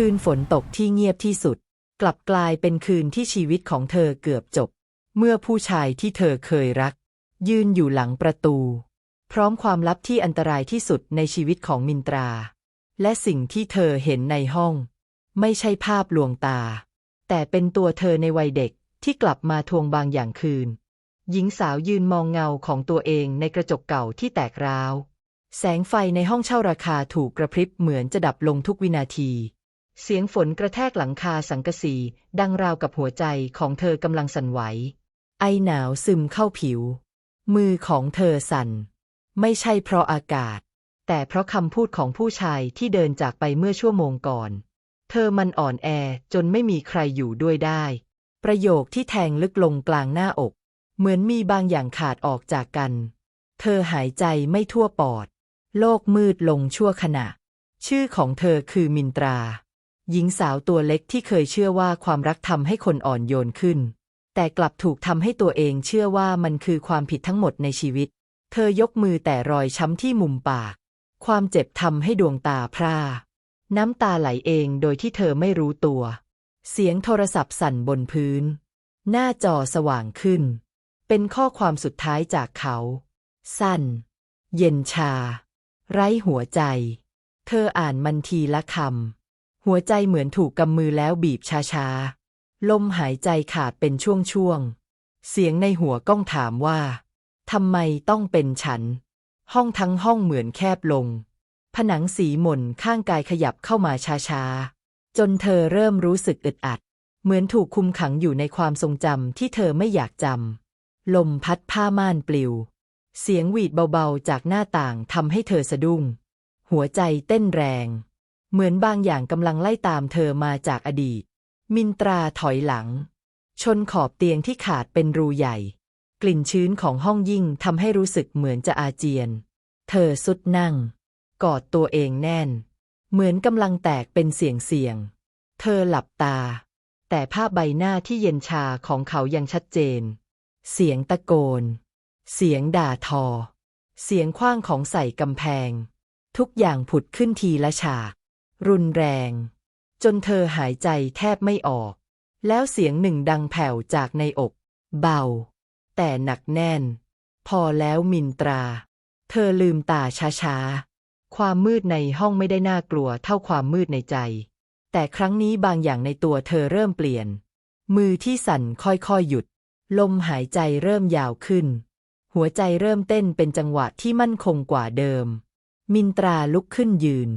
คืนฝนตกที่เงียบที่สุด กลับกลายเป็นคืนที่ชีวิตของเธอเกือบจบ เมื่อผู้ชายที่เธอเคยรัก ยืนอยู่หลังประตู พร้อมความลับที่อันตรายที่สุดในชีวิตของมินตรา และสิ่งที่เธอเห็นในห้อง ไม่ใช่ภาพลวงตา แต่เป็นตัวเธอในวัยเด็กที่กลับมาทวงบางอย่างคืน หญิงสาวยืนมองเงาของตัวเองในกระจกเก่าที่แตกร้าว แสงไฟในห้องเช่าราคาถูกกระพริบเหมือนจะดับลงทุกวินาที เสียงฝนกระแทกหลังคาสังกะสี ดังราวกับหัวใจของเธอกำลังสั่นไหว ไอหนาวซึมเข้าผิว มือของเธอสั่น ไม่ใช่เพราะอากาศ แต่เพราะคำพูดของผู้ชายที่เดินจากไปเมื่อชั่วโมงก่อน เธอมันอ่อนแอจนไม่มีใครอยู่ด้วยได้ ประโยคที่แทงลึกลงกลางหน้าอก เหมือนมีบางอย่างขาดออกจากกัน เธอหายใจไม่ทั่วปอด โลกมืดลงชั่วขณะ ชื่อของเธอคือมินตรา หญิงสาวตัวเล็กที่เคยเชื่อว่าความรักทำให้คนอ่อนโยนขึ้น แต่กลับถูกทำให้ตัวเองเชื่อว่ามันคือความผิดทั้งหมดในชีวิต เธอยกมือแต่รอยช้ำที่มุมปาก ความเจ็บทำให้ดวงตาพร่า น้ำตาไหลเองโดยที่เธอไม่รู้ตัว เสียงโทรศัพท์สั่นบนพื้น หน้าจอสว่างขึ้น เป็นข้อความสุดท้ายจากเขา สั้น เย็นชา ไร้หัวใจ เธออ่านมันทีละคำ หัวใจเหมือนถูกกำมือแล้วบีบช้าๆ ลมหายใจขาดเป็นช่วงๆ เสียงในหัวก้องถามว่าทำไมต้องเป็นฉัน ห้องทั้งห้องเหมือนแคบลง ผนังสีหม่นข้างกายขยับเข้ามาช้าๆ จนเธอเริ่มรู้สึกอึดอัด เหมือนถูกคุมขังอยู่ในความทรงจำที่เธอไม่อยากจำ ลมพัดผ้าม่านปลิว เสียงหวีดเบาๆจากหน้าต่างทำให้เธอสะดุ้ง หัวใจเต้นแรง เหมือนบางอย่างกำลังไล่ตามเธอมาจากอดีต มินตราถอยหลัง ชนขอบเตียงที่ขาดเป็นรูใหญ่ กลิ่นชื้นของห้องยิ่งทำให้รู้สึกเหมือนจะอาเจียน เธอสุดนั่ง กอดตัวเองแน่น เหมือนกำลังแตกเป็นเสียงเสียง เธอหลับตา แต่ภาพใบหน้าที่เย็นชาของเขายังชัดเจน เสียงตะโกน เสียงด่าทอ เสียงคว้างของใส่กำแพง ทุกอย่างผุดขึ้นทีละฉาก รุนแรง จนเธอหายใจแทบไม่ออก แล้วเสียงหนึ่งดังแผ่วจากในอก เบา แต่หนักแน่น พอแล้วมินตรา เธอลืมตาช้าๆ ความมืดในห้องไม่ได้น่ากลัวเท่าความมืดในใจ แต่ครั้งนี้บางอย่างในตัวเธอเริ่มเปลี่ยน มือที่สั่นค่อยๆหยุด ลมหายใจเริ่มยาวขึ้น หัวใจเริ่มเต้นเป็นจังหวะที่มั่นคงกว่าเดิมมินตราลุกขึ้นยืน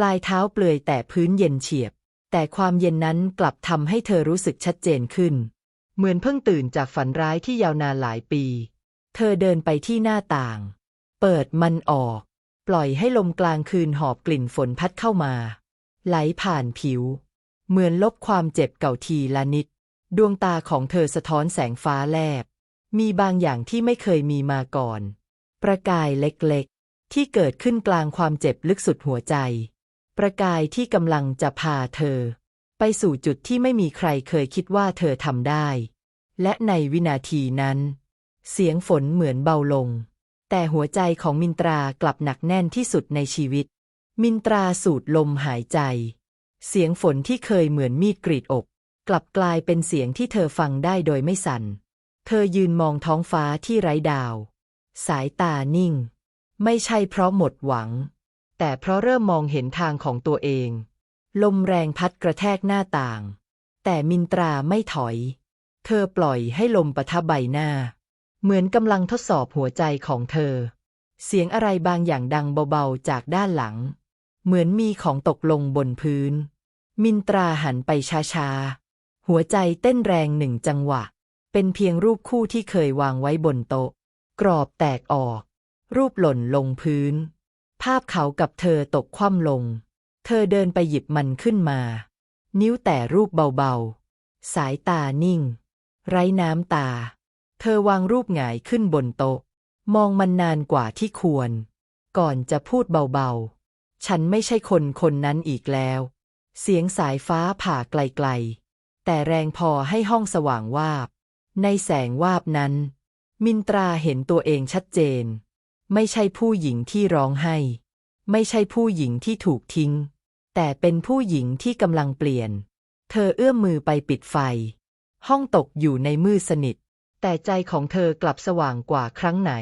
ปลายเท้าเปลือยแต่พื้นเย็นเฉียบ แต่ความเย็นนั้นกลับทำให้เธอรู้สึกชัดเจนขึ้น เหมือนเพิ่งตื่นจากฝันร้ายที่ยาวนานหลายปี เธอเดินไปที่หน้าต่าง เปิดมันออก ปล่อยให้ลมกลางคืนหอบกลิ่นฝนพัดเข้ามา ไหลผ่านผิว เหมือนลบความเจ็บเก่าทีละนิด ดวงตาของเธอสะท้อนแสงฟ้าแลบ มีบางอย่างที่ไม่เคยมีมาก่อน ประกายเล็กๆ ที่เกิดขึ้นกลางความเจ็บลึกสุดหัวใจ ประกายที่กำลังจะพาเธอ ไปสู่จุดที่ไม่มีใครเคยคิดว่าเธอทำได้ และในวินาทีนั้น เสียงฝนเหมือนเบาลง แต่หัวใจของมินตรากลับหนักแน่นที่สุดในชีวิต มินตราสูดลมหายใจ เสียงฝนที่เคยเหมือนมีดกรีดอก กลับกลายเป็นเสียงที่เธอฟังได้โดยไม่สั่น เธอยืนมองท้องฟ้าที่ไร้ดาว สายตานิ่ง ไม่ใช่เพราะหมดหวัง แต่เพราะเริ่มมองเห็นทางของตัวเอง ลมแรงพัดกระแทกหน้าต่าง แต่มินตราไม่ถอย เธอปล่อยให้ลมปะทะใบหน้า เหมือนกำลังทดสอบหัวใจของเธอ เสียงอะไรบางอย่างดังเบาๆจากด้านหลัง เหมือนมีของตกลงบนพื้น มินตราหันไปช้าๆ หัวใจเต้นแรงหนึ่งจังหวะ เป็นเพียงรูปคู่ที่เคยวางไว้บนโต๊ะ กรอบแตกออก รูปหล่นลงพื้น ภาพเขากับเธอตกคว่ำลง เธอเดินไปหยิบมันขึ้นมา นิ้วแต่รูปเบาๆ สายตานิ่ง ไร้น้ำตา เธอวางรูปหงายขึ้นบนโต๊ะ มองมันนานกว่าที่ควร ก่อนจะพูดเบาๆ ฉันไม่ใช่คนคนนั้นอีกแล้ว เสียงสายฟ้าผ่าไกลๆ แต่แรงพอให้ห้องสว่างวาบ ในแสงวาบนั้น มินตราเห็นตัวเองชัดเจน ไม่ใช่ผู้หญิงที่ร้องไห้ ไม่ใช่ผู้หญิงที่ถูกทิ้ง แต่เป็นผู้หญิงที่กำลังเปลี่ยน เธอเอื้อมมือไปปิดไฟ ห้องตกอยู่ในมืดสนิท แต่ใจของเธอกลับสว่างกว่าครั้งไหน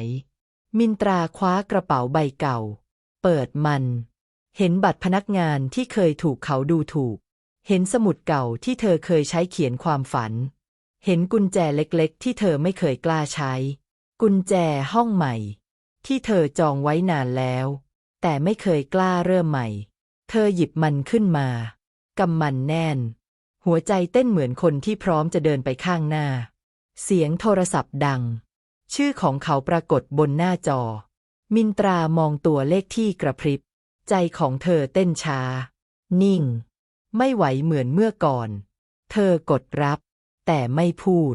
มินตราคว้ากระเป๋าใบเก่า เปิดมัน เห็นบัตรพนักงานที่เคยถูกเขาดูถูก เห็นสมุดเก่าที่เธอเคยใช้เขียนความฝัน เห็นกุญแจเล็กๆ ที่เธอไม่เคยกล้าใช้ กุญแจห้องใหม่ ที่เธอจองไว้นานแล้ว แต่ไม่เคยกล้าเริ่มใหม่ เธอหยิบมันขึ้นมากำมันแน่น หัวใจเต้นเหมือนคนที่พร้อมจะเดินไปข้างหน้า เสียงโทรศัพท์ดัง ชื่อของเขาปรากฏบนหน้าจอ มินตรามองตัวเลขที่กระพริบ ใจของเธอเต้นช้า นิ่ง ไม่ไหวเหมือนเมื่อก่อน เธอกดรับ แต่ไม่พูด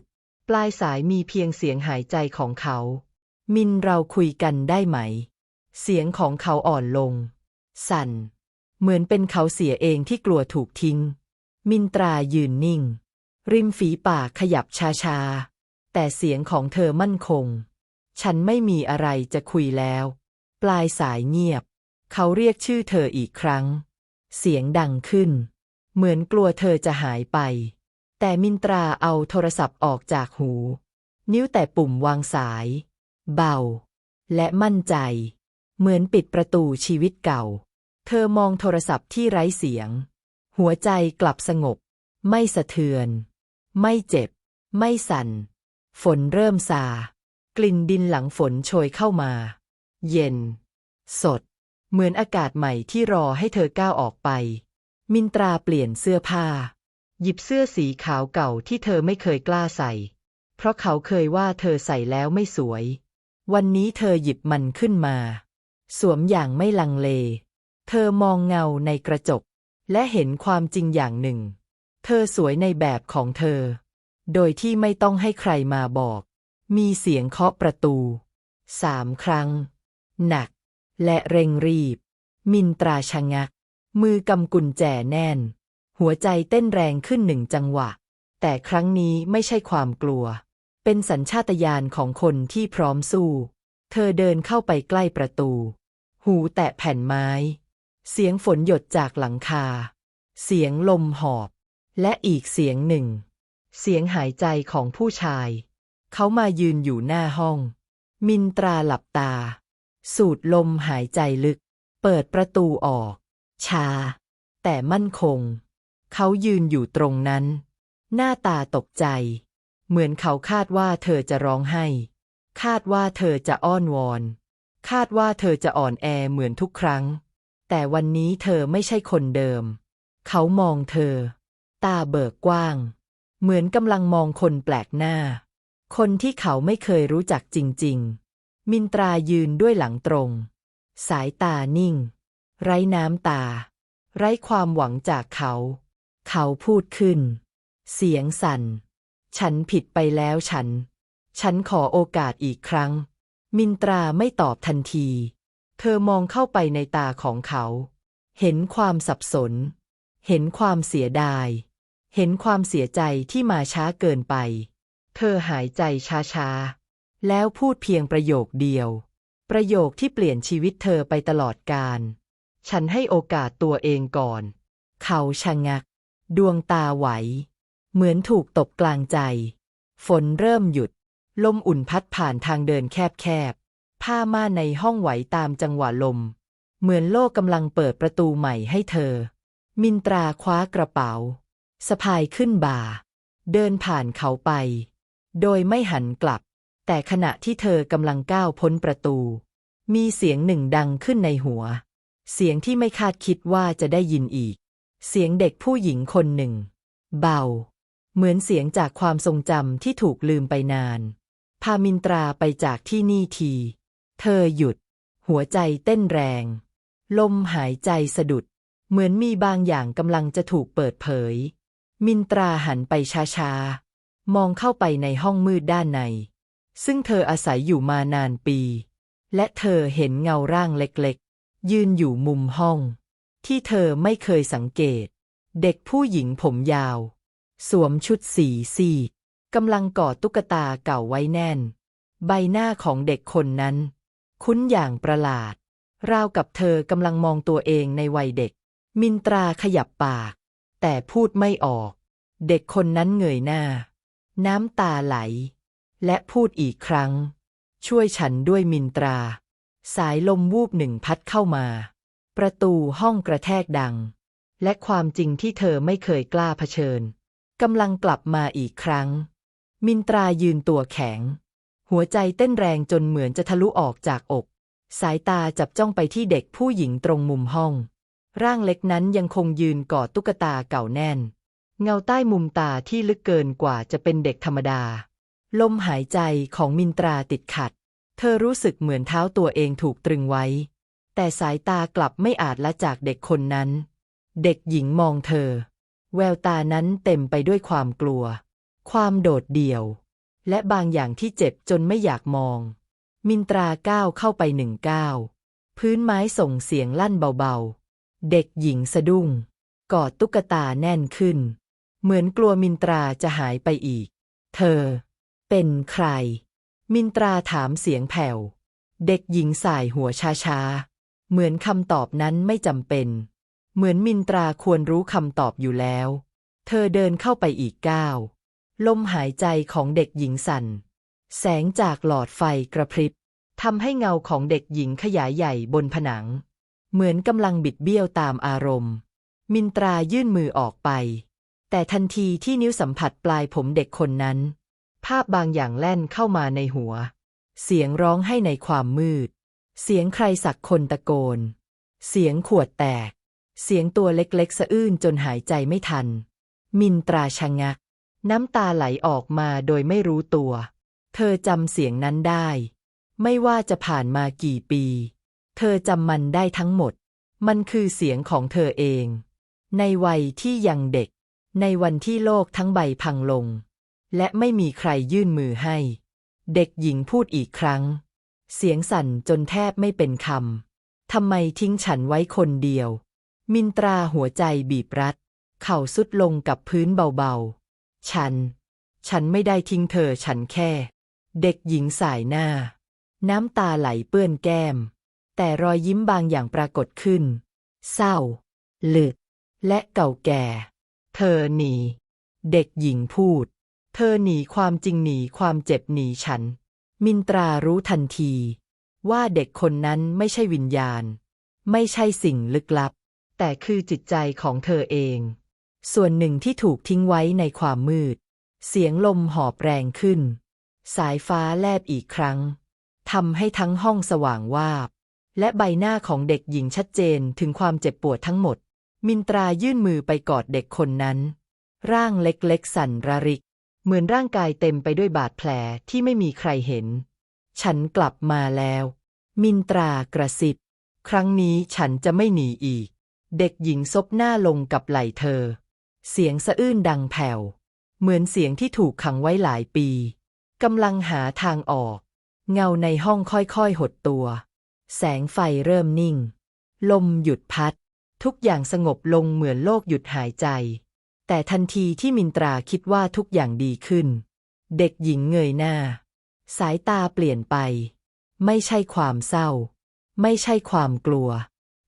ปลายสายมีเพียงเสียงหายใจของเขา มินเราคุยกันได้ไหม เสียงของเขาอ่อนลง สั่น เหมือนเป็นเขาเสียเองที่กลัวถูกทิ้ง มินตรายืนนิ่ง ริมฝีปากขยับช้าๆ แต่เสียงของเธอมั่นคง ฉันไม่มีอะไรจะคุยแล้ว ปลายสายเงียบ เขาเรียกชื่อเธออีกครั้ง เสียงดังขึ้น เหมือนกลัวเธอจะหายไป แต่มินตราเอาโทรศัพท์ออกจากหู นิ้วแต่ปุ่มวางสาย เบา และมั่นใจ เหมือนปิดประตูชีวิตเก่า เธอมองโทรศัพท์ที่ไร้เสียง หัวใจกลับสงบ ไม่สะเทือน ไม่เจ็บ ไม่สั่น ฝนเริ่มซา กลิ่นดินหลังฝนโชยเข้ามา เย็น สด เหมือนอากาศใหม่ที่รอให้เธอก้าวออกไป มินตราเปลี่ยนเสื้อผ้า หยิบเสื้อสีขาวเก่าที่เธอไม่เคยกล้าใส่ เพราะเขาเคยว่าเธอใส่แล้วไม่สวย วันนี้เธอหยิบมันขึ้นมา สวมอย่างไม่ลังเล เธอมองเงาในกระจก และเห็นความจริงอย่างหนึ่ง เธอสวยในแบบของเธอ โดยที่ไม่ต้องให้ใครมาบอก มีเสียงเคาะประตูสามครั้ง หนัก และเร่งรีบ มินตราชะงัก มือกำกุญแจแน่น หัวใจเต้นแรงขึ้นหนึ่งจังหวะ แต่ครั้งนี้ไม่ใช่ความกลัว เป็นสัญชาตญาณของคนที่พร้อมสู้ เธอเดินเข้าไปใกล้ประตู หูแตะแผ่นไม้ เสียงฝนหยดจากหลังคา เสียงลมหอบ และอีกเสียงหนึ่ง เสียงหายใจของผู้ชาย เขามายืนอยู่หน้าห้อง มินตราหลับตา สูดลมหายใจลึก เปิดประตูออก ชา แต่มั่นคง เขายืนอยู่ตรงนั้น หน้าตาตกใจ เหมือนเขาคาดว่าเธอจะร้องไห้ คาดว่าเธอจะอ้อนวอน คาดว่าเธอจะอ่อนแอเหมือนทุกครั้ง แต่วันนี้เธอไม่ใช่คนเดิม เขามองเธอ ตาเบิกกว้าง เหมือนกำลังมองคนแปลกหน้า คนที่เขาไม่เคยรู้จักจริง ๆ มินตรายืนด้วยหลังตรง สายตานิ่ง ไร้น้ำตา ไร้ความหวังจากเขา เขาพูดขึ้น เสียงสั่น ฉันผิดไปแล้วฉัน ฉันขอโอกาสอีกครั้ง มินตราไม่ตอบทันที เธอมองเข้าไปในตาของเขา เห็นความสับสน เห็นความเสียดาย เห็นความเสียใจที่มาช้าเกินไป เธอหายใจช้าๆ แล้วพูดเพียงประโยคเดียว ประโยคที่เปลี่ยนชีวิตเธอไปตลอดกาลฉันให้โอกาสตัวเองก่อน เขาชะงัก ดวงตาไหว เหมือนถูกตบกลางใจ ฝนเริ่มหยุด ลมอุ่นพัดผ่านทางเดินแคบๆ ผ้าม่านในห้องไหวตามจังหวะลม เหมือนโลกกำลังเปิดประตูใหม่ให้เธอ มินตราคว้ากระเป๋า สะพายขึ้นบ่า เดินผ่านเขาไป โดยไม่หันกลับ แต่ขณะที่เธอกำลังก้าวพ้นประตู มีเสียงหนึ่งดังขึ้นในหัว เสียงที่ไม่คาดคิดว่าจะได้ยินอีก เสียงเด็กผู้หญิงคนหนึ่ง เบา เหมือนเสียงจากความทรงจำที่ถูกลืมไปนาน พามินตราไปจากที่นี่ที เธอหยุด หัวใจเต้นแรง ลมหายใจสะดุด เหมือนมีบางอย่างกำลังจะถูกเปิดเผย มินตราหันไปช้าๆ มองเข้าไปในห้องมืดด้านใน ซึ่งเธออาศัยอยู่มานานปี และเธอเห็นเงาร่างเล็กๆ ยืนอยู่มุมห้อง ที่เธอไม่เคยสังเกต เด็กผู้หญิงผมยาว สวมชุดสีซีกำลังกอดตุ๊กตาเก่าไว้แน่น ใบหน้าของเด็กคนนั้น คุ้นอย่างประหลาด ราวกับเธอกำลังมองตัวเองในวัยเด็ก มินตราขยับปาก แต่พูดไม่ออก เด็กคนนั้นเงยหน้า น้ำตาไหล และพูดอีกครั้ง ช่วยฉันด้วยมินตรา สายลมวูบหนึ่งพัดเข้ามา ประตูห้องกระแทกดัง และความจริงที่เธอไม่เคยกล้าเผชิญ กำลังกลับมาอีกครั้ง มินตรายืนตัวแข็ง หัวใจเต้นแรงจนเหมือนจะทะลุออกจากอก สายตาจับจ้องไปที่เด็กผู้หญิงตรงมุมห้อง ร่างเล็กนั้นยังคงยืนกอดตุ๊กตาเก่าแน่น เงาใต้มุมตาที่ลึกเกินกว่าจะเป็นเด็กธรรมดา ลมหายใจของมินตราติดขัด เธอรู้สึกเหมือนเท้าตัวเองถูกตรึงไว้ แต่สายตากลับไม่อาจละจากเด็กคนนั้น เด็กหญิงมองเธอ แววตานั้นเต็มไปด้วยความกลัว ความโดดเดี่ยว และบางอย่างที่เจ็บจนไม่อยากมอง มินตราก้าวเข้าไปหนึ่งก้าวพื้นไม้ส่งเสียงลั่นเบาๆ เด็กหญิงสะดุ้ง กอดตุ๊กตาแน่นขึ้น เหมือนกลัวมินตราจะหายไปอีก เธอ เป็นใคร มินตราถามเสียงแผ่ว เด็กหญิงสายหัวช้าๆ เหมือนคำตอบนั้นไม่จำเป็น เหมือนมินตราควรรู้คำตอบอยู่แล้ว เธอเดินเข้าไปอีกก้าวลมหายใจของเด็กหญิงสั่น แสงจากหลอดไฟกระพริบทำให้เงาของเด็กหญิงขยายใหญ่บนผนัง เหมือนกำลังบิดเบี้ยวตามอารมณ์ มินตรายื่นมือออกไป แต่ทันทีที่นิ้วสัมผัสปลายผมเด็กคนนั้น ภาพบางอย่างแล่นเข้ามาในหัว เสียงร้องให้ในความมืด เสียงใครสักคนตะโกน เสียงขวดแตก เสียงตัวเล็กๆ สะอื้นจนหายใจไม่ทัน มินตราชะงัก น้ำตาไหลออกมาโดยไม่รู้ตัว เธอจำเสียงนั้นได้ ไม่ว่าจะผ่านมากี่ปี เธอจำมันได้ทั้งหมด มันคือเสียงของเธอเอง ในวัยที่ยังเด็ก ในวันที่โลกทั้งใบพังลง และไม่มีใครยื่นมือให้ เด็กหญิงพูดอีกครั้ง เสียงสั่นจนแทบไม่เป็นคำทำไมทิ้งฉันไว้คนเดียว มินตราหัวใจบีบรัด เข่าสุดลงกับพื้นเบาๆ ฉัน ฉันไม่ได้ทิ้งเธอฉันแค่ เด็กหญิงสายหน้า น้ำตาไหลเปื้อนแก้ม แต่รอยยิ้มบางอย่างปรากฏขึ้น เศร้า ลึก และเก่าแก่ เธอหนี เด็กหญิงพูด เธอหนีความจริงหนีความเจ็บหนีฉัน มินตรารู้ทันที ว่าเด็กคนนั้นไม่ใช่วิญญาณ ไม่ใช่สิ่งลึกลับ แต่คือจิตใจของเธอเอง ส่วนหนึ่งที่ถูกทิ้งไว้ในความมืด เสียงลมหอบแรงขึ้น สายฟ้าแลบอีกครั้งทำให้ทั้งห้องสว่างวาบ และใบหน้าของเด็กหญิงชัดเจนถึงความเจ็บปวดทั้งหมด มินตรายื่นมือไปกอดเด็กคนนั้น ร่างเล็กๆ สั่นระริก เหมือนร่างกายเต็มไปด้วยบาดแผลที่ไม่มีใครเห็น ฉันกลับมาแล้ว มินตรากระซิบ ครั้งนี้ฉันจะไม่หนีอีก เด็กหญิงซบหน้าลงกับไหล่เธอ เสียงสะอื้นดังแผ่ว เหมือนเสียงที่ถูกขังไว้หลายปี กำลังหาทางออก เงาในห้องค่อยๆหดตัว แสงไฟเริ่มนิ่ง ลมหยุดพัด ทุกอย่างสงบลงเหมือนโลกหยุดหายใจ แต่ทันทีที่มินตราคิดว่าทุกอย่างดีขึ้น เด็กหญิงเงยหน้า สายตาเปลี่ยนไป ไม่ใช่ความเศร้า ไม่ใช่ความกลัว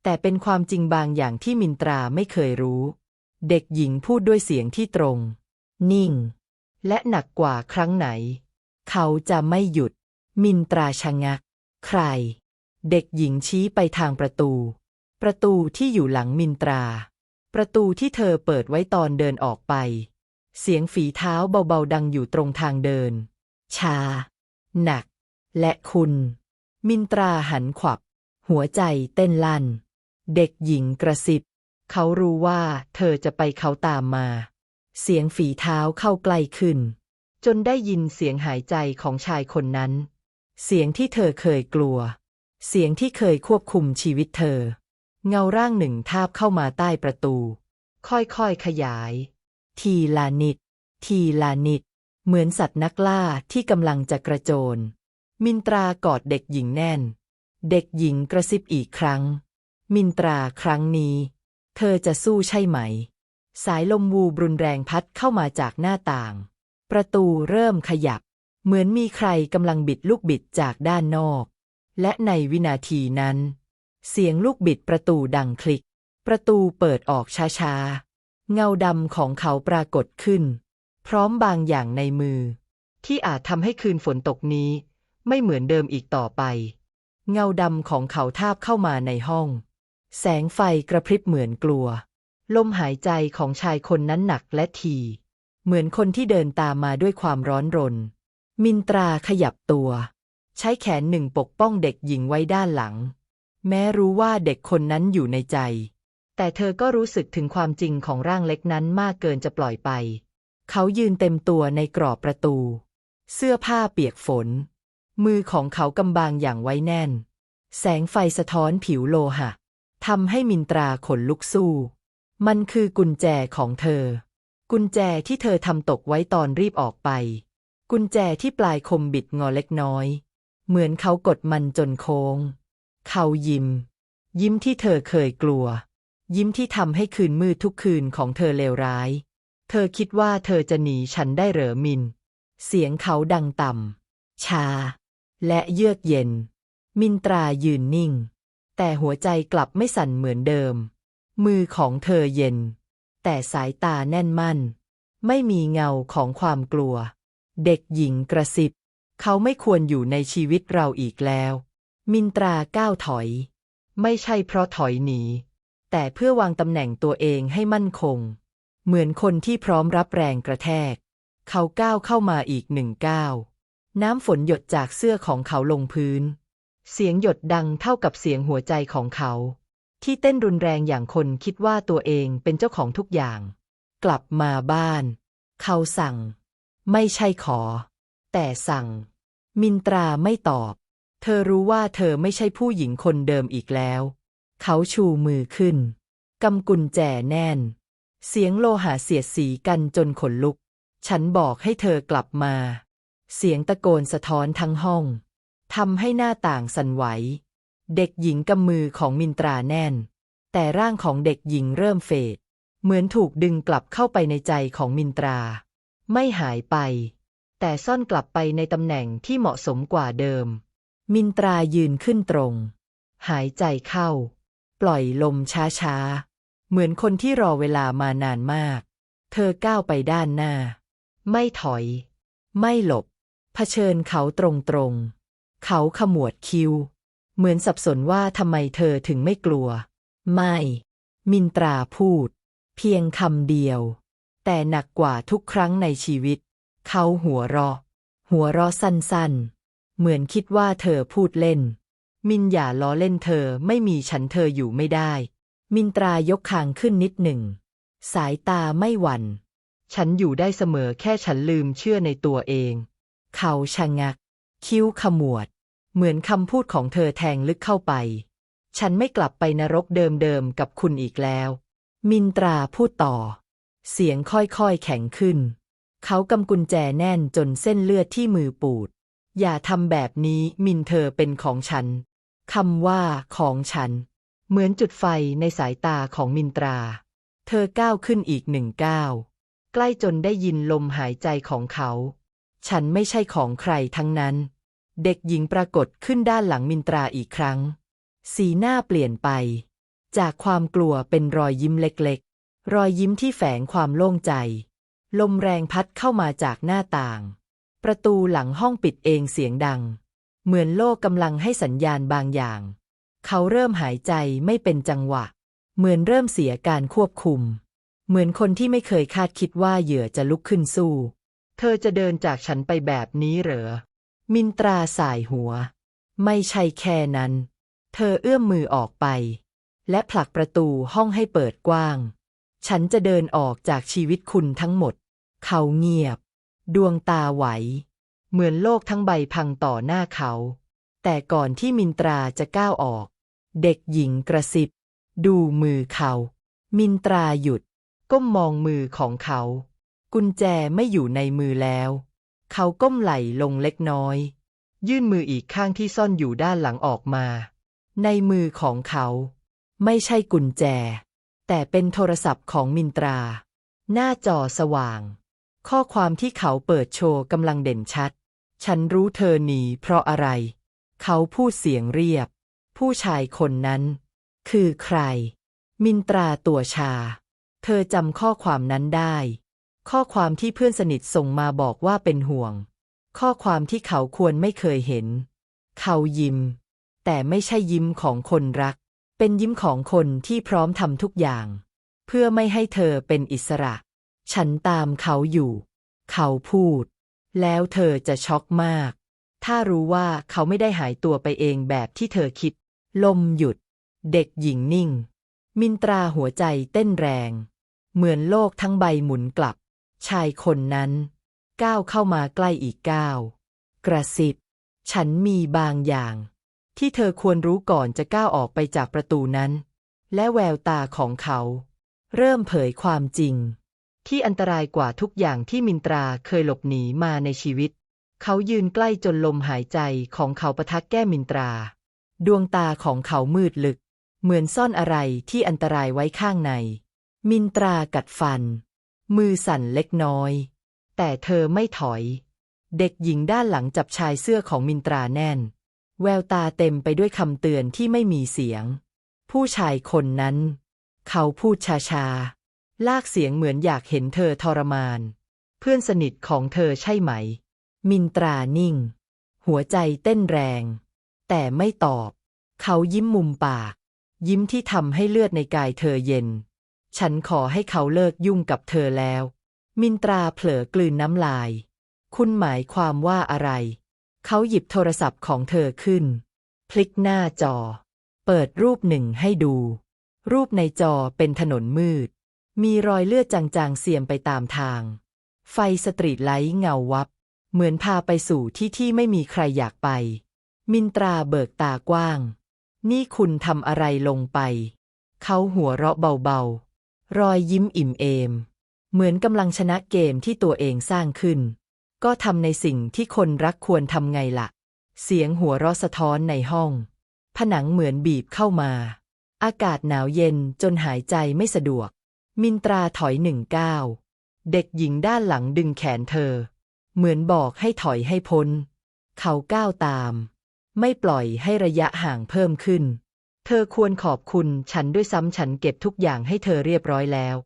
แต่เป็นความจริงบางอย่างที่มินตราไม่เคยรู้ เด็กหญิงพูดด้วยเสียงที่ตรง นิ่ง และหนักกว่าครั้งไหน เขาจะไม่หยุด มินตราชะงัก ใคร เด็กหญิงชี้ไปทางประตู ประตูที่อยู่หลังมินตรา ประตูที่เธอเปิดไว้ตอนเดินออกไป เสียงฝีเท้าเบาๆดังอยู่ตรงทางเดิน ชา หนัก และคุณ มินตราหันขวับ หัวใจเต้นลั่น เด็กหญิงกระซิบ เขารู้ว่าเธอจะไปเขาตามมา เสียงฝีเท้าเข้าใกล้ขึ้น จนได้ยินเสียงหายใจของชายคนนั้น เสียงที่เธอเคยกลัว เสียงที่เคยควบคุมชีวิตเธอ เงาร่างหนึ่งทาบเข้ามาใต้ประตู ค่อยๆขยาย ทีละนิด ทีละนิด เหมือนสัตว์นักล่าที่กำลังจะกระโจน มินตรากอดเด็กหญิงแน่น เด็กหญิงกระซิบอีกครั้ง มินตราครั้งนี้ เธอจะสู้ใช่ไหม สายลมวูบรุนแรงพัดเข้ามาจากหน้าต่าง ประตูเริ่มขยับ เหมือนมีใครกำลังบิดลูกบิดจากด้านนอก และในวินาทีนั้น เสียงลูกบิดประตูดังคลิก ประตูเปิดออกช้าๆ เงาดำของเขาปรากฏขึ้น พร้อมบางอย่างในมือ ที่อาจทำให้คืนฝนตกนี้ ไม่เหมือนเดิมอีกต่อไป เงาดำของเขาทาบเข้ามาในห้อง แสงไฟกระพริบเหมือนกลัว ลมหายใจของชายคนนั้นหนักและที เหมือนคนที่เดินตามมาด้วยความร้อนรน มินตราขยับตัว ใช้แขนหนึ่งปกป้องเด็กหญิงไว้ด้านหลัง แม้รู้ว่าเด็กคนนั้นอยู่ในใจ แต่เธอก็รู้สึกถึงความจริงของร่างเล็กนั้นมากเกินจะปล่อยไป เขายืนเต็มตัวในกรอบประตู เสื้อผ้าเปียกฝน มือของเขากำบางอย่างไว้แน่น แสงไฟสะท้อนผิวโลหะ ทำให้มินตราขนลุกสู้ มันคือกุญแจของเธอ กุญแจที่เธอทำตกไว้ตอนรีบออกไป กุญแจที่ปลายคมบิดงอเล็กน้อย เหมือนเขากดมันจนโค้ง เขายิ้ม ยิ้มที่เธอเคยกลัว ยิ้มที่ทำให้คืนมืดทุกคืนของเธอเลวร้าย เธอคิดว่าเธอจะหนีฉันได้เหรอมิน เสียงเขาดังต่ำชา และเยือกเย็น มินตรายืนนิ่ง แต่หัวใจกลับไม่สั่นเหมือนเดิม มือของเธอเย็น แต่สายตาแน่นมั่น ไม่มีเงาของความกลัว เด็กหญิงกระซิบ เขาไม่ควรอยู่ในชีวิตเราอีกแล้ว มินตราก้าวถอย ไม่ใช่เพราะถอยหนี แต่เพื่อวางตำแหน่งตัวเองให้มั่นคง เหมือนคนที่พร้อมรับแรงกระแทก เขาก้าวเข้ามาอีกหนึ่งก้าวน้ำฝนหยดจากเสื้อของเขาลงพื้น เสียงหยดดังเท่ากับเสียงหัวใจของเขา ที่เต้นรุนแรงอย่างคนคิดว่าตัวเองเป็นเจ้าของทุกอย่าง กลับมาบ้าน เขาสั่ง ไม่ใช่ขอ แต่สั่ง มินตราไม่ตอบ เธอรู้ว่าเธอไม่ใช่ผู้หญิงคนเดิมอีกแล้ว เขาชูมือขึ้นกำกุญแจแน่น เสียงโลหะเสียดสีกันจนขนลุก ฉันบอกให้เธอกลับมา เสียงตะโกนสะท้อนทั้งห้อง ทำให้หน้าต่างสั่นไหว เด็กหญิงกำมือของมินตราแน่น แต่ร่างของเด็กหญิงเริ่มเฟด เหมือนถูกดึงกลับเข้าไปในใจของมินตรา ไม่หายไป แต่ซ่อนกลับไปในตำแหน่งที่เหมาะสมกว่าเดิม มินตรายืนขึ้นตรง หายใจเข้า ปล่อยลมช้าๆ เหมือนคนที่รอเวลามานานมาก เธอก้าวไปด้านหน้า ไม่ถอย ไม่หลบ เผชิญเขาตรงๆ เขาขมวดคิ้ว เหมือนสับสนว่าทำไมเธอถึงไม่กลัว ไม่ มินตราพูด เพียงคำเดียว แต่หนักกว่าทุกครั้งในชีวิต เขาหัวเราะ หัวเราะสั้นๆ เหมือนคิดว่าเธอพูดเล่น มินอย่าล้อเล่นเธอไม่มีฉันเธออยู่ไม่ได้ มินตรายกคางขึ้นนิดหนึ่ง สายตาไม่หวัน่น ฉันอยู่ได้เสมอแค่ฉันลืมเชื่อในตัวเอง เขาชะงัก คิ้วขมวด เหมือนคำพูดของเธอแทงลึกเข้าไป ฉันไม่กลับไปนรกเดิมๆกับคุณอีกแล้ว มินตราพูดต่อ เสียงค่อยๆแข็งขึ้น เขากำกุญแจแน่นจนเส้นเลือดที่มือปูด อย่าทำแบบนี้มินเธอเป็นของฉันคำว่าของฉัน เหมือนจุดไฟในสายตาของมินตรา เธอก้าวขึ้นอีกหนึ่งก้าวใกล้จนได้ยินลมหายใจของเขา ฉันไม่ใช่ของใครทั้งนั้น เด็กหญิงปรากฏขึ้นด้านหลังมินตราอีกครั้ง สีหน้าเปลี่ยนไป จากความกลัวเป็นรอยยิ้มเล็กๆ รอยยิ้มที่แฝงความโล่งใจ ลมแรงพัดเข้ามาจากหน้าต่าง ประตูหลังห้องปิดเองเสียงดัง เหมือนโลกกำลังให้สัญญาณบางอย่าง เขาเริ่มหายใจไม่เป็นจังหวะ เหมือนเริ่มเสียการควบคุม เหมือนคนที่ไม่เคยคาดคิดว่าเหยื่อจะลุกขึ้นสู้ เธอจะเดินจากฉันไปแบบนี้เหรอ มินตราสายหัว ไม่ใช่แค่นั้น เธอเอื้อมมือออกไป และผลักประตูห้องให้เปิดกว้าง ฉันจะเดินออกจากชีวิตคุณทั้งหมด เขาเงียบ ดวงตาไหว เหมือนโลกทั้งใบพังต่อหน้าเขา แต่ก่อนที่มินตราจะก้าวออก เด็กหญิงกระซิบ ดูมือเขา มินตราหยุด ก้มมองมือของเขา กุญแจไม่อยู่ในมือแล้ว เขาก้มไหล่ลงเล็กน้อย ยื่นมืออีกข้างที่ซ่อนอยู่ด้านหลังออกมา ในมือของเขา ไม่ใช่กุญแจ แต่เป็นโทรศัพท์ของมินตรา หน้าจอสว่าง ข้อความที่เขาเปิดโชว์กำลังเด่นชัด ฉันรู้เธอหนีเพราะอะไร เขาพูดเสียงเรียบ ผู้ชายคนนั้น คือใคร มินตราตัวชา เธอจำข้อความนั้นได้ ข้อความที่เพื่อนสนิทส่งมาบอกว่าเป็นห่วง ข้อความที่เขาควรไม่เคยเห็น เขายิ้ม แต่ไม่ใช่ยิ้มของคนรัก เป็นยิ้มของคนที่พร้อมทำทุกอย่าง เพื่อไม่ให้เธอเป็นอิสระ ฉันตามเขาอยู่ เขาพูด แล้วเธอจะช็อกมาก ถ้ารู้ว่าเขาไม่ได้หายตัวไปเองแบบที่เธอคิด ลมหยุด เด็กหญิงนิ่ง มินตราหัวใจเต้นแรง เหมือนโลกทั้งใบหมุนกลับ ชายคนนั้น ก้าวเข้ามาใกล้อีกก้าวกระซิบฉันมีบางอย่าง ที่เธอควรรู้ก่อนจะก้าวออกไปจากประตูนั้น และแววตาของเขา เริ่มเผยความจริง ที่อันตรายกว่าทุกอย่างที่มินตราเคยหลบหนีมาในชีวิต เขายืนใกล้จนลมหายใจของเขาประทักแก้มินตรา ดวงตาของเขามืดลึก เหมือนซ่อนอะไรที่อันตรายไว้ข้างใน มินตรากัดฟัน มือสั่นเล็กน้อย แต่เธอไม่ถอย เด็กหญิงด้านหลังจับชายเสื้อของมินตราแน่น แววตาเต็มไปด้วยคำเตือนที่ไม่มีเสียง ผู้ชายคนนั้น เขาพูดช้าๆ ลากเสียงเหมือนอยากเห็นเธอทรมาน เพื่อนสนิทของเธอใช่ไหม มินตรานิ่ง หัวใจเต้นแรง แต่ไม่ตอบ เขายิ้มมุมปาก ยิ้มที่ทำให้เลือดในกายเธอเย็น ฉันขอให้เขาเลิกยุ่งกับเธอแล้ว มินตราเผลอกลืนน้ำลาย คุณหมายความว่าอะไร เขาหยิบโทรศัพท์ของเธอขึ้น พลิกหน้าจอ เปิดรูปหนึ่งให้ดู รูปในจอเป็นถนนมืด มีรอยเลือดจางๆเสียมไปตามทาง ไฟสตรีทไลท์เงาวับ เหมือนพาไปสู่ที่ที่ไม่มีใครอยากไป มินตราเบิกตากว้าง นี่คุณทำอะไรลงไป เขาหัวเราะเบาๆ รอยยิ้มอิ่มเอม เหมือนกำลังชนะเกมที่ตัวเองสร้างขึ้น ก็ทำในสิ่งที่คนรักควรทำไงละ่ะ เสียงหัวเราะสะท้อนในห้อง ผนังเหมือนบีบเข้ามา อากาศหนาวเย็นจนหายใจไม่สะดวก มินตราถอยหนึ่งก้าวเด็กหญิงด้านหลังดึงแขนเธอ เหมือนบอกให้ถอยให้พ้น เขาก้าวตาม ไม่ปล่อยให้ระยะห่างเพิ่มขึ้น เธอควรขอบคุณฉันด้วยซ้ำฉันเก็บทุกอย่างให้เธอเรียบร้อยแล้ว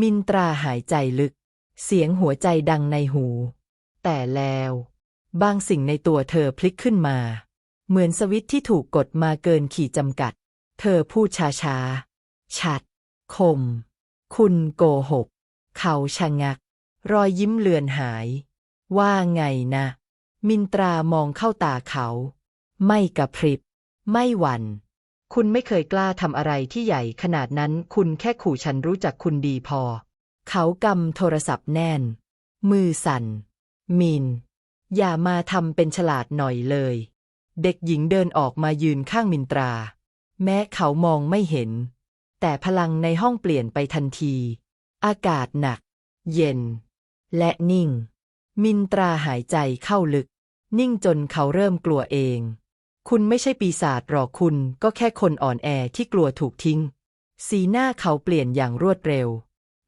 มินตราหายใจลึก เสียงหัวใจดังในหู แต่แล้ว บางสิ่งในตัวเธอพลิกขึ้นมา เหมือนสวิตที่ถูกกดมาเกินขีดจำกัด เธอพูดช้าๆ ชัด คม คุณโกหก เขาชะงัก รอยยิ้มเลือนหาย ว่าไงนะ มินตรามองเข้าตาเขา ไม่กระพริบ ไม่หวัน่น คุณไม่เคยกล้าทำอะไรที่ใหญ่ขนาดนั้นคุณแค่ขู่ฉันรู้จักคุณดีพอ เขากำโทรศัพท์แน่น มือสั่น มิน อย่ามาทำเป็นฉลาดหน่อยเลย เด็กหญิงเดินออกมายืนข้างมินตรา แม้เขามองไม่เห็น แต่พลังในห้องเปลี่ยนไปทันที อากาศหนัก เย็น และนิ่ง มินตราหายใจเข้าลึก นิ่งจนเขาเริ่มกลัวเอง คุณไม่ใช่ปีศาจหรอกคุณก็แค่คนอ่อนแอที่กลัวถูกทิ้ง สีหน้าเขาเปลี่ยนอย่างรวดเร็ว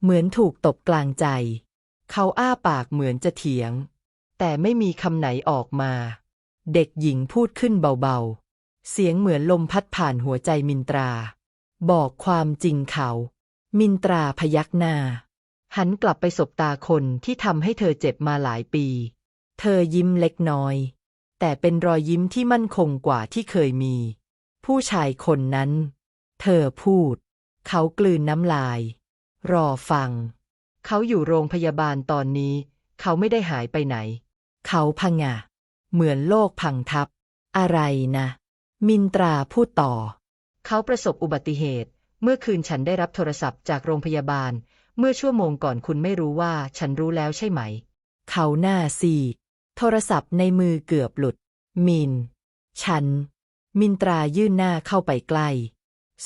เหมือนถูกตบกลางใจ เขาอ้าปากเหมือนจะเถียง แต่ไม่มีคำไหนออกมา เด็กหญิงพูดขึ้นเบาๆ เสียงเหมือนลมพัดผ่านหัวใจมินตรา บอกความจริงเขา มินตราพยักหน้า หันกลับไปสบตาคนที่ทำให้เธอเจ็บมาหลายปี เธอยิ้มเล็กน้อย แต่เป็นรอยยิ้มที่มั่นคงกว่าที่เคยมี ผู้ชายคนนั้น เธอพูด เขากลืนน้ำลาย รอฟัง เขาอยู่โรงพยาบาลตอนนี้ เขาไม่ได้หายไปไหน เขาพังงะเหมือนโลกพังทับ อะไรนะ มินตราพูดต่อ เขาประสบอุบัติเหตุ เมื่อคืนฉันได้รับโทรศัพท์จากโรงพยาบาล เมื่อชั่วโมงก่อนคุณไม่รู้ว่าฉันรู้แล้วใช่ไหม เขาหน้าซีด โทรศัพท์ในมือเกือบหลุด มิน ฉัน มินตรายื่นหน้าเข้าไปใกล้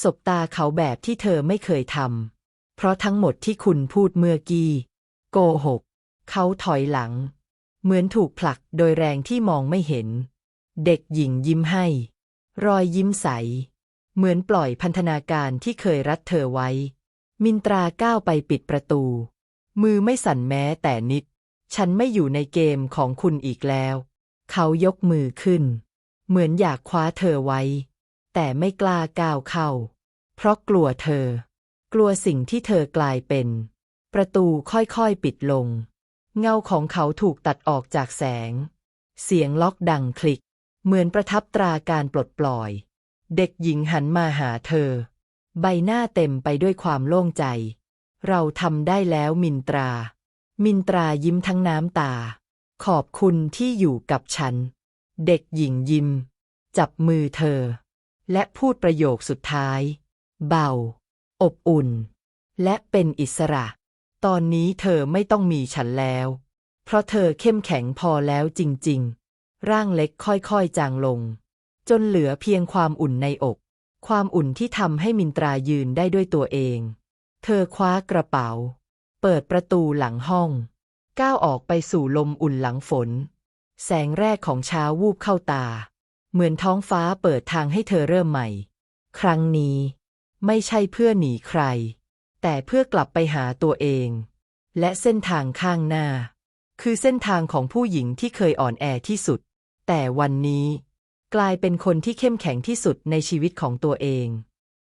สบตาเขาแบบที่เธอไม่เคยทำ เพราะทั้งหมดที่คุณพูดเมื่อกี้ โกหก เขาถอยหลัง เหมือนถูกผลักโดยแรงที่มองไม่เห็น เด็กหญิงยิ้มให้ รอยยิ้มใส เหมือนปล่อยพันธนาการที่เคยรัดเธอไว้ มินตราก้าวไปปิดประตู มือไม่สั่นแม้แต่นิด ฉันไม่อยู่ในเกมของคุณอีกแล้ว เขายกมือขึ้น เหมือนอยากคว้าเธอไว้ แต่ไม่กล้าก้าวเข้า เพราะกลัวเธอ กลัวสิ่งที่เธอกลายเป็น ประตูค่อยๆปิดลง เงาของเขาถูกตัดออกจากแสง เสียงล็อกดังคลิก เหมือนประทับตราการปลดปล่อย เด็กหญิงหันมาหาเธอ ใบหน้าเต็มไปด้วยความโล่งใจ เราทำได้แล้วมินตรา มินตรายิ้มทั้งน้ำตา ขอบคุณที่อยู่กับฉัน เด็กหญิงยิ้ม จับมือเธอ และพูดประโยคสุดท้าย เบา อบอุ่น และเป็นอิสระ ตอนนี้เธอไม่ต้องมีฉันแล้ว เพราะเธอเข้มแข็งพอแล้วจริง ๆ ร่างเล็กค่อยๆ จางลง จนเหลือเพียงความอุ่นในอก ความอุ่นที่ทำให้มินตรายืนได้ด้วยตัวเอง เธอคว้ากระเป๋า เปิดประตูหลังห้อง ก้าวออกไปสู่ลมอุ่นหลังฝน แสงแรกของเช้าวูบเข้าตา เหมือนท้องฟ้าเปิดทางให้เธอเริ่มใหม่ ครั้งนี้ ไม่ใช่เพื่อหนีใคร แต่เพื่อกลับไปหาตัวเอง และเส้นทางข้างหน้า คือเส้นทางของผู้หญิงที่เคยอ่อนแอที่สุด แต่วันนี้ กลายเป็นคนที่เข้มแข็งที่สุดในชีวิตของตัวเอง